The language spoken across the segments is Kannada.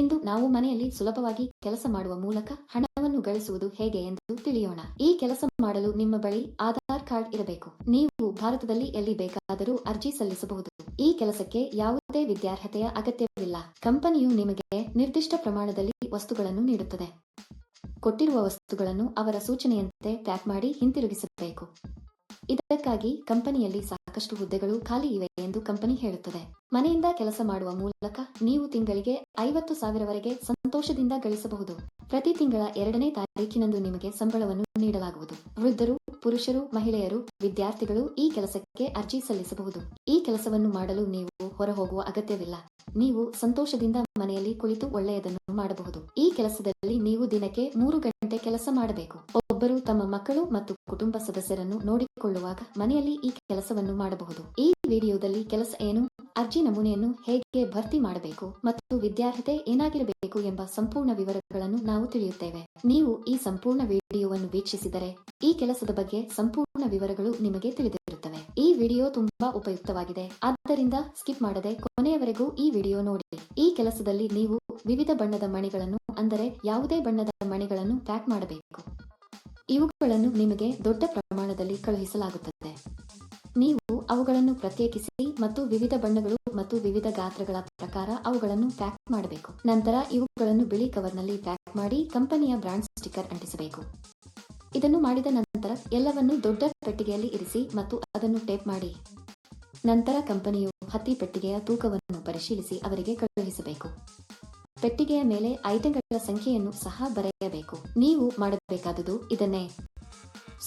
ಇಂದು ನಾವು ಮನೆಯಲ್ಲಿ ಸುಲಭವಾಗಿ ಕೆಲಸ ಮಾಡುವ ಮೂಲಕ ಹಣವನ್ನು ಗಳಿಸುವುದು ಹೇಗೆ ಎಂದು ತಿಳಿಯೋಣ. ಈ ಕೆಲಸ ಮಾಡಲು ನಿಮ್ಮ ಬಳಿ ಆಧಾರ್ ಕಾರ್ಡ್ ಇರಬೇಕು. ನೀವು ಭಾರತದಲ್ಲಿ ಎಲ್ಲಿ ಬೇಕಾದರೂ ಅರ್ಜಿ ಸಲ್ಲಿಸಬಹುದು. ಈ ಕೆಲಸಕ್ಕೆ ಯಾವುದೇ ವಿದ್ಯಾರ್ಹತೆಯ ಅಗತ್ಯವಿಲ್ಲ. ಕಂಪನಿಯು ನಿಮಗೆ ನಿರ್ದಿಷ್ಟ ಪ್ರಮಾಣದಲ್ಲಿ ವಸ್ತುಗಳನ್ನು ನೀಡುತ್ತದೆ. ಕೊಟ್ಟಿರುವ ವಸ್ತುಗಳನ್ನು ಅವರ ಸೂಚನೆಯಂತೆ ಪ್ಯಾಕ್ ಮಾಡಿ ಹಿಂತಿರುಗಿಸಬೇಕು. ಇದಕ್ಕಾಗಿ ಕಂಪನಿಯಲ್ಲಿ ಸಾಕಷ್ಟು ಹುದ್ದೆಗಳು ಖಾಲಿ ಇವೆ ಎಂದು ಕಂಪನಿ ಹೇಳುತ್ತದೆ. ಮನೆಯಿಂದ ಕೆಲಸ ಮಾಡುವ ಮೂಲಕ ನೀವು ತಿಂಗಳಿಗೆ ಐವತ್ತು ಸಾವಿರವರೆಗೆ ಸಂತೋಷದಿಂದ ಗಳಿಸಬಹುದು. ಪ್ರತಿ ತಿಂಗಳ ಎರಡನೇ ತಾರೀಕಿನಂದು ನಿಮಗೆ ಸಂಬಳವನ್ನು ನೀಡಲಾಗುವುದು. ವೃದ್ಧರು, ಪುರುಷರು, ಮಹಿಳೆಯರು, ವಿದ್ಯಾರ್ಥಿಗಳು ಈ ಕೆಲಸಕ್ಕೆ ಅರ್ಜಿ ಸಲ್ಲಿಸಬಹುದು. ಈ ಕೆಲಸವನ್ನು ಮಾಡಲು ನೀವು ಹೊರಹೋಗುವ ಅಗತ್ಯವಿಲ್ಲ. ನೀವು ಸಂತೋಷದಿಂದ ಮನೆಯಲ್ಲಿ ಕುಳಿತು ಒಳ್ಳೆಯದನ್ನು ಮಾಡಬಹುದು. ಈ ಕೆಲಸದಲ್ಲಿ ನೀವು ದಿನಕ್ಕೆ ಮೂರು ಗಂಟೆ ಕೆಲಸ ಮಾಡಬೇಕು. ಒಬ್ಬರು ತಮ್ಮ ಮಕ್ಕಳು ಮತ್ತು ಕುಟುಂಬ ಸದಸ್ಯರನ್ನು ನೋಡಿಕೊಳ್ಳುವಾಗ ಮನೆಯಲ್ಲಿ ಈ ಕೆಲಸವನ್ನು ಮಾಡಬಹುದು. ಈ ವಿಡಿಯೋದಲ್ಲಿ ಕೆಲಸ ಏನು, ಅರ್ಜಿ ನಮೂನೆಯನ್ನು ಹೇಗೆ ಭರ್ತಿ ಮಾಡಬೇಕು ಮತ್ತು ವಿದ್ಯಾರ್ಹತೆ ಏನಾಗಿರಬೇಕು ಎಂಬ ಸಂಪೂರ್ಣ ವಿವರಗಳನ್ನು ನಾವು ತಿಳಿಯುತ್ತೇವೆ. ನೀವು ಈ ಸಂಪೂರ್ಣ ವಿಡಿಯೋವನ್ನು ವೀಕ್ಷಿಸಿದರೆ ಈ ಕೆಲಸದ ಬಗ್ಗೆ ಸಂಪೂರ್ಣ ವಿವರಗಳು ನಿಮಗೆ ತಿಳಿದಿರುತ್ತವೆ. ಈ ವಿಡಿಯೋ ತುಂಬಾ ಉಪಯುಕ್ತವಾಗಿದೆ. ಆದ್ದರಿಂದ ಸ್ಕಿಪ್ ಮಾಡದೆ ಕೊನೆಯವರೆಗೂ ಈ ವಿಡಿಯೋ ನೋಡಿ. ಈ ಕೆಲಸದಲ್ಲಿ ನೀವು ವಿವಿಧ ಬಣ್ಣದ ಮಣಿಗಳನ್ನು, ಅಂದರೆ ಯಾವುದೇ ಬಣ್ಣದ ಮಣಿಗಳನ್ನು ಪ್ಯಾಕ್ ಮಾಡಬೇಕು. ಇವುಗಳನ್ನು ನಿಮಗೆ ದೊಡ್ಡ ಪ್ರಮಾಣದಲ್ಲಿ ಕಳುಹಿಸಲಾಗುತ್ತದೆ. ನೀವು ಅವುಗಳನ್ನು ಪ್ರತ್ಯೇಕಿಸಿ ಮತ್ತು ವಿವಿಧ ಬಣ್ಣಗಳು ಮತ್ತು ವಿವಿಧ ಗಾತ್ರಗಳ ಪ್ರಕಾರ ಅವುಗಳನ್ನು ಪ್ಯಾಕ್ ಮಾಡಬೇಕು. ನಂತರ ಇವುಗಳನ್ನು ಬಿಳಿ ಕವರ್ನಲ್ಲಿ ಪ್ಯಾಕ್ ಮಾಡಿ ಕಂಪನಿಯ ಬ್ರಾಂಡ್ ಸ್ಟಿಕ್ಕರ್ ಅಂಟಿಸಬೇಕು. ಇದನ್ನು ಮಾಡಿದ ನಂತರ ಎಲ್ಲವನ್ನು ದೊಡ್ಡ ಪೆಟ್ಟಿಗೆಯಲ್ಲಿ ಇರಿಸಿ ಮತ್ತು ಅದನ್ನು ಟೇಪ್ ಮಾಡಿ. ನಂತರ ಕಂಪನಿಯು ಹತ್ತಿ ಪೆಟ್ಟಿಗೆಯ ತೂಕವನ್ನು ಪರಿಶೀಲಿಸಿ ಅವರಿಗೆ ಕಳುಹಿಸಬೇಕು. ಪೆಟ್ಟಿಗೆಯ ಮೇಲೆ ಐಟಂಗಳ ಸಂಖ್ಯೆಯನ್ನು ಸಹ ಬರೆಯಬೇಕು. ನೀವು ಮಾಡಬೇಕಾದುದು ಇದನ್ನೇ.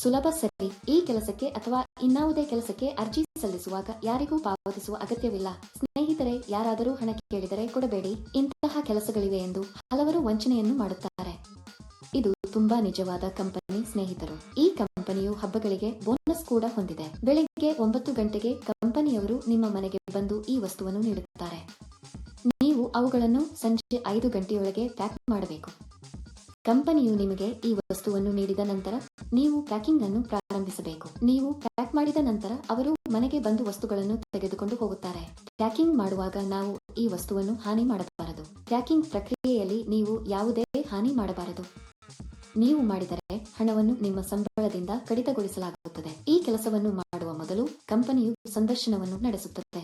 ಸುಲಭ ಸರಿ. ಈ ಕೆಲಸಕ್ಕೆ ಅಥವಾ ಇನ್ನಾವುದೇ ಕೆಲಸಕ್ಕೆ ಅರ್ಜಿ ಸಲ್ಲಿಸುವಾಗ ಯಾರಿಗೂ ಪಾವತಿಸುವ ಅಗತ್ಯವಿಲ್ಲ. ಸ್ನೇಹಿತರೆ, ಯಾರಾದರೂ ಹಣ ಕೇಳಿದರೆ ಕೊಡಬೇಡಿ. ಇಂತಹ ಕೆಲಸಗಳಿವೆ ಎಂದು ಹಲವರು ವಂಚನೆಯನ್ನು ಮಾಡುತ್ತಾರೆ. ಇದು ತುಂಬಾ ನಿಜವಾದ ಕಂಪನಿ ಸ್ನೇಹಿತರು. ಈ ಕಂಪನಿಯು ಹಬ್ಬಗಳಿಗೆ ಬೋನಸ್ ಕೂಡ ಹೊಂದಿದೆ. ಬೆಳಿಗ್ಗೆ ಒಂಬತ್ತು ಗಂಟೆಗೆ ಕಂಪನಿಯವರು ನಿಮ್ಮ ಮನೆಗೆ ಬಂದು ಈ ವಸ್ತುವನ್ನು ನೀಡುತ್ತಾರೆ. ನೀವು ಅವುಗಳನ್ನು ಸಂಜೆ ಐದು ಗಂಟೆಯೊಳಗೆ ಪ್ಯಾಕ್ ಮಾಡಬೇಕು. ಕಂಪನಿಯು ನಿಮಗೆ ಈ ವಸ್ತುವನ್ನು ನೀಡಿದ ನಂತರ ನೀವು ಪ್ಯಾಕಿಂಗ್ ಅನ್ನು ಪ್ರಾರಂಭಿಸಬೇಕು. ನೀವು ಪ್ಯಾಕ್ ಮಾಡಿದ ನಂತರ ಅವರು ಮನೆಗೆ ಬಂದು ವಸ್ತುಗಳನ್ನು ತೆಗೆದುಕೊಂಡು ಹೋಗುತ್ತಾರೆ. ಪ್ಯಾಕಿಂಗ್ ಮಾಡುವಾಗ ನಾವು ಈ ವಸ್ತುವನ್ನು ಹಾನಿ ಮಾಡಬಾರದು. ಪ್ಯಾಕಿಂಗ್ ಪ್ರಕ್ರಿಯೆಯಲ್ಲಿ ನೀವು ಯಾವುದೇ ಹಾನಿ ಮಾಡಬಾರದು. ನೀವು ಮಾಡಿದರೆ ಹಣವನ್ನು ನಿಮ್ಮ ಸಂಬಳದಿಂದ ಕಡಿತಗೊಳಿಸಲಾಗುತ್ತದೆ. ಈ ಕೆಲಸವನ್ನು ಮಾಡುವ ಮೊದಲು ಕಂಪನಿಯು ಸಂದರ್ಶನವನ್ನು ನಡೆಸುತ್ತದೆ.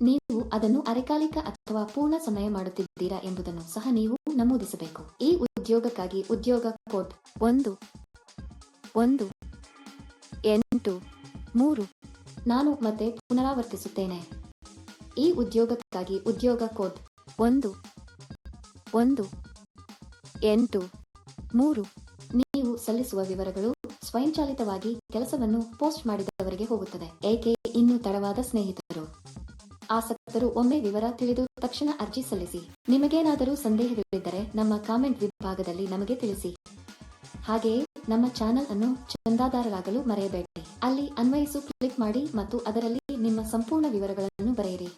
ನೀವು ಅದನ್ನು ಅರೆಕಾಲಿಕ ಅಥವಾ ಪೂರ್ಣ ಸಮಯ ಮಾಡುತ್ತಿದ್ದೀರಾ ಎಂಬುದನ್ನು ಸಹ ನೀವು ನಮೂದಿಸಬೇಕು. ಈ ಉದ್ಯೋಗಕ್ಕಾಗಿ ಉದ್ಯೋಗ ಕೋಡ್ ಒಂದು ಒಂದು, ಎಂಟು, ಮೂರು ನಾನು ಮತ್ತೆ ಪುನರಾವರ್ತಿಸುತ್ತೇನೆ. ಈ ಉದ್ಯೋಗಕ್ಕಾಗಿ ಉದ್ಯೋಗ ಕೋಡ್ ಒಂದು ಒಂದು, ಎಂಟು, ಮೂರು. ನೀವು ಸಲ್ಲಿಸುವ ವಿವರಗಳು ಸ್ವಯಂಚಾಲಿತವಾಗಿ ಕೆಲಸವನ್ನು ಪೋಸ್ಟ್ ಮಾಡಿದವರಿಗೆ ಹೋಗುತ್ತದೆ. ಏಕೆ? ಇನ್ನೂ ತಡವಾದ ಸ್ನೇಹಿತರು. ಆಸಕ್ತರು ಒಮ್ಮೆ ವಿವರ ತಿಳಿದು ತಕ್ಷಣ ಅರ್ಜಿ ಸಲ್ಲಿಸಿ. ನಿಮಗೇನಾದರೂ ಸಂದೇಹವಿದ್ದರೆ ನಮ್ಮ ಕಾಮೆಂಟ್ ವಿಭಾಗದಲ್ಲಿ ನಮಗೆ ತಿಳಿಸಿ. ಹಾಗೆಯೇ ನಮ್ಮ ಚಾನೆಲ್ ಅನ್ನು ಚಂದಾದಾರರಾಗಲು ಮರೆಯಬೇಡಿ. ಅಲ್ಲಿ ಅನ್ವಯಿಸು ಕ್ಲಿಕ್ ಮಾಡಿ ಮತ್ತು ಅದರಲ್ಲಿ ನಿಮ್ಮ ಸಂಪೂರ್ಣ ವಿವರಗಳನ್ನು ಬರೆಯಿರಿ.